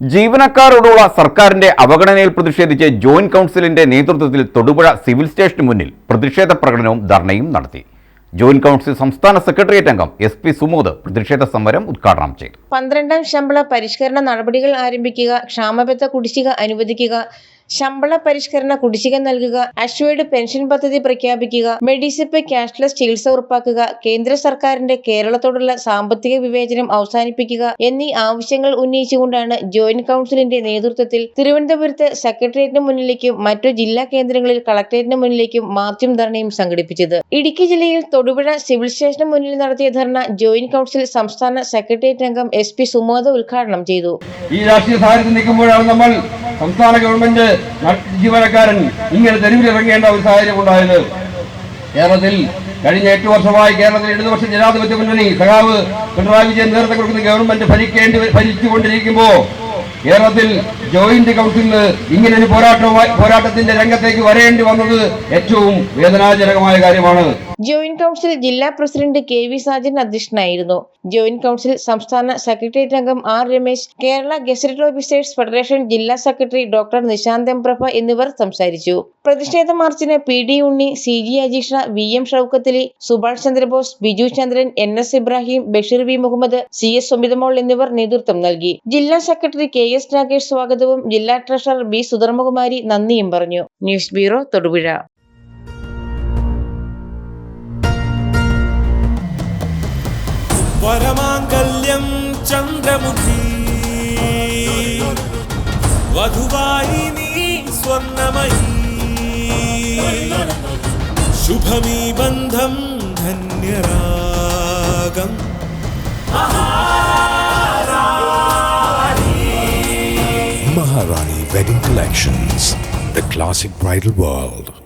ജീവനക്കാരോടുള്ള സർക്കാരിന്റെ അവഗണനയിൽ പ്രതിഷേധിച്ച് ജോയിന്റ് കൗൺസിലിന്റെ നേതൃത്വത്തിൽ തൊടുപുഴ സിവിൽ സ്റ്റേഷന് മുന്നിൽ പ്രതിഷേധ പ്രകടനവും ധർണയും നടത്തി. ജോയിന്റ് കൗൺസിൽ സംസ്ഥാന സെക്രട്ടേറിയറ്റ് അംഗം എസ് പി സുമോദ് പ്രതിഷേധ സമരം ഉദ്ഘാടനം ചെയ്തു. പന്ത്രണ്ടാം ശമ്പള പരിഷ്കരണ നടപടികൾ ആരംഭിക്കുക ക്ഷാമബത്ത കുടിശ്ശിക അനുവദിക്കുക ശമ്പള പരിഷ്കരണ കുടിശ്ശിക നൽകുക അഷ്വേർഡ് പെൻഷൻ പദ്ധതി പ്രഖ്യാപിക്കുക മെഡിസിപ്പ് ക്യാഷ്ലെസ് ചികിത്സ ഉറപ്പാക്കുക കേന്ദ്ര സർക്കാരിന്റെ കേരളത്തോടുള്ള സാമ്പത്തിക വിവേചനം അവസാനിപ്പിക്കുക എന്നീ ആവശ്യങ്ങൾ ഉന്നയിച്ചുകൊണ്ടാണ് ജോയിന്റ് കൗൺസിലിന്റെ നേതൃത്വത്തിൽ തിരുവനന്തപുരത്ത് സെക്രട്ടേറിയറ്റിന് മുന്നിലേക്കും മറ്റു ജില്ലാ കേന്ദ്രങ്ങളിൽ കളക്ടറേറ്റിന് മുന്നിലേക്കും മാർച്ചും ധർണയും സംഘടിപ്പിച്ചത്. ഇടുക്കി ജില്ലയിൽ തൊടുപുഴ സിവിൽ സ്റ്റേഷന് മുന്നിൽ നടത്തിയ ധർണ ജോയിന്റ് കൗൺസിൽ സംസ്ഥാന സെക്രട്ടേറിയറ്റ് അംഗം എസ് പി സുമോദ ഉദ്ഘാടനം ചെയ്തു. ഈ രാഷ്ട്രീയ സാഹചര്യത്തിൽ നിൽക്കുമ്പോഴാണ് നമ്മൾ സംസ്ഥാന ഗവൺമെന്റ് ജീവനക്കാരൻ ഇങ്ങനെ തെരുവിലിറങ്ങേണ്ട ഒരു സാഹചര്യം ഉണ്ടായത്. കേരളത്തിൽ കഴിഞ്ഞ എട്ട് വർഷമായി കേരളത്തിൽ ഇടതുപക്ഷ ജനാധിപത്യ മുന്നണി സഖാവ് പിണറായി വിജയൻ നേതൃത്വം കൊടുക്കുന്ന ഗവൺമെന്റ് ഭരിക്കേണ്ടി ഭരിച്ചുകൊണ്ടിരിക്കുമ്പോൾ ഭരിച്ചുകൊണ്ടിരിക്കുമ്പോ കേരളത്തിൽ ജോയിന്റ് കൗൺസിലിന് ഇങ്ങനെ ഒരു പോരാട്ടവുമായി പോരാട്ടത്തിന്റെ രംഗത്തേക്ക് വരേണ്ടി വന്നത് ഏറ്റവും വേദനാജനകമായ കാര്യമാണ്. ജോയിന്റ് കൗൺസിൽ ജില്ലാ പ്രസിഡന്റ് കെ വി സാജൻ അധ്യക്ഷനായിരുന്നു. ജോയിന്റ് കൗൺസിൽ സംസ്ഥാന സെക്രട്ടേറിയറ്റ് അംഗം R Ramesh Kerala gazetted officers federation ജില്ലാ secretary doctor Nishanth M Prabha എന്നിവർ സംസാരിച്ചു. പ്രതിഷേധ മാർച്ചിന് P D Unni C G Ajeesh V M Shoukathali Subhash Chandrabose Biju Chandran N S Ibrahim Basheer V Muhammad C S Sumithamol എന്നിവർ നേതൃത്വം നൽകി. ജില്ലാ secretary K S Rakesh സ്വാഗതവും ജില്ലാ ട്രഷറർ ബി സുധർമ്മകുമാരി നന്ദിയും പറഞ്ഞു. News bureau Thodupuzha. परमाङ्गल्यं चन्द्रमुखी वधुवाहिनी स्वर्णमयी शुभमी बन्धं धन्यरागम् Maharani Wedding Collections, the classic bridal world.